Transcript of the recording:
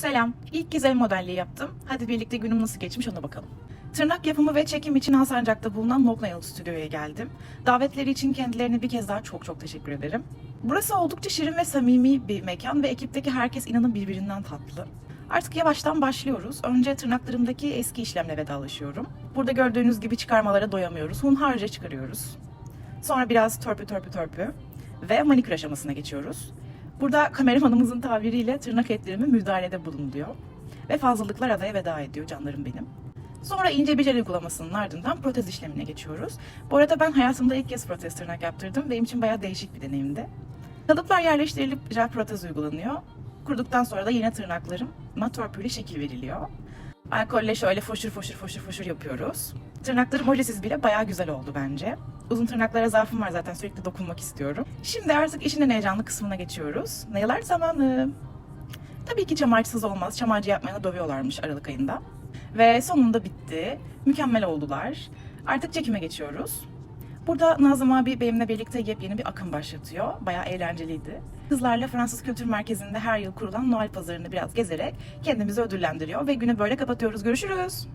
Selam. İlk kez el modelliği yaptım. Hadi birlikte günüm nasıl geçmiş ona bakalım. Tırnak yapımı ve çekim için Alsancak'ta bulunan Nail Stüdyo'ya geldim. Davetleri için kendilerine bir kez daha çok çok teşekkür ederim. Burası oldukça şirin ve samimi bir mekan ve ekipteki herkes inanın birbirinden tatlı. Artık yavaştan başlıyoruz. Önce tırnaklarımdaki eski işlemle vedalaşıyorum. Burada gördüğünüz gibi çıkarmalara doyamıyoruz. Hunharca çıkarıyoruz. Sonra biraz törpü törpü törpü ve manikür aşamasına geçiyoruz. Burada kameramanımızın tabiriyle tırnak etlerime müdahalede bulunuyor. Ve fazlalıklar adaya veda ediyor canlarım benim. Sonra ince bir jel uygulamasının ardından protez işlemine geçiyoruz. Bu arada ben hayatımda ilk kez protez tırnak yaptırdım. Benim için bayağı değişik bir deneyimdi. Kalıplar yerleştirilip jel protez uygulanıyor. Kuruduktan sonra da yine tırnaklarıma törpüyle şekil veriliyor. Alkolle şöyle foşur foşur foşur foşur yapıyoruz. Tırnaklarım ojesіз bile bayağı güzel oldu bence. Uzun tırnaklara zaafım var zaten sürekli dokunmak istiyorum. Şimdi artık işin en heyecanlı kısmına geçiyoruz. Nail'ler zamanı. Tabii ki çamarsız olmaz. Çamarcı yapmayana dövüyorlarmış Aralık ayında. Ve sonunda bitti. Mükemmel oldular. Artık çekime geçiyoruz. Burada Nazım abi benimle birlikte yepyeni bir akım başlatıyor. Bayağı eğlenceliydi. Kızlarla Fransız Kültür Merkezi'nde her yıl kurulan Noel pazarını biraz gezerek kendimizi ödüllendiriyor ve günü böyle kapatıyoruz. Görüşürüz.